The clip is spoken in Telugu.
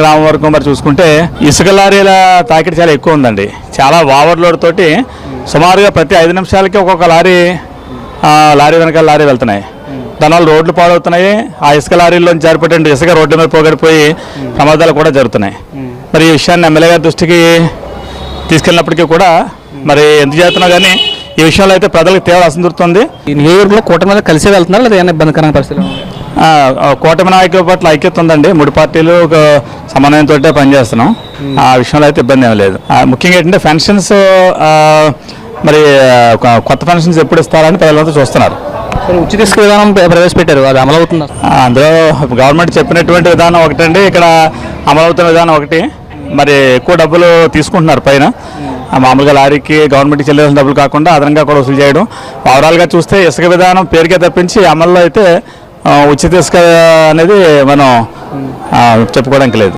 గ్రామం వరకు మరి చూసుకుంటే ఇసుక లారీల తాకిడి చాలా ఎక్కువ ఉందండి. చాలా ఓవర్లోడ్ తోటి సుమారుగా ప్రతి ఐదు నిమిషాలకి ఒక్కొక్క లారీ లారీ వెనకాల లారీ వెళ్తున్నాయి. దానివల్ల రోడ్లు పాడవుతున్నాయి. ఆ ఇసుక లారీల్లో జారిపడే ఇసుక రోడ్డు మీద పోగడిపోయి ప్రమాదాలు కూడా జరుగుతున్నాయి. మరి ఈ విషయాన్ని ఎమ్మెల్యే గారి దృష్టికి తీసుకెళ్ళినప్పటికీ కూడా మరి ఎందుకు చేస్తున్నా కానీ ఈ విషయంలో అయితే ప్రజలకు తీవ్ర అసంతృప్తి ఈ నియోజకవర్గంలో కూటమి మీద కలిసి వెళ్తున్నారు లేదా ఏమైనా ఇబ్బందికరమైన పరిస్థితులు కూటమి నాయకుల పట్ల ఐక్యత ఉందండి. మూడు పార్టీలు ఒక సమన్వయంతో పనిచేస్తున్నాం. ఆ విషయంలో అయితే ఇబ్బంది ఏం లేదు. ముఖ్యంగా ఏంటంటే పెన్షన్స్ మరి కొత్త పెన్షన్స్ ఎప్పుడు ఇస్తారని ప్రజలంతా చూస్తున్నారు. ఉచిత ఇసుక విధానం ప్ర- ప్రవేశపెట్టారు అది అమలు అవుతుందా? ఆ, అందులో గవర్నమెంట్ చెప్పినటువంటి విధానం ఒకటండి. ఇక్కడ అమలవుతున్న విధానం ఒకటి. మరి ఎక్కువ డబ్బులు తీసుకుంటున్నారు పైన. మామూలుగా లారీకి గవర్నమెంట్కి చెల్లించిన డబ్బులు కాకుండా అదనంగా కూడా వసూలు చేయడం. ఓవరాల్గా చూస్తే ఇసుక విధానం పేరుకే తప్పించి అమల్లో అయితే ఉచిత ఇసుక అనేది మనం చెప్పుకోవడానికి లేదు.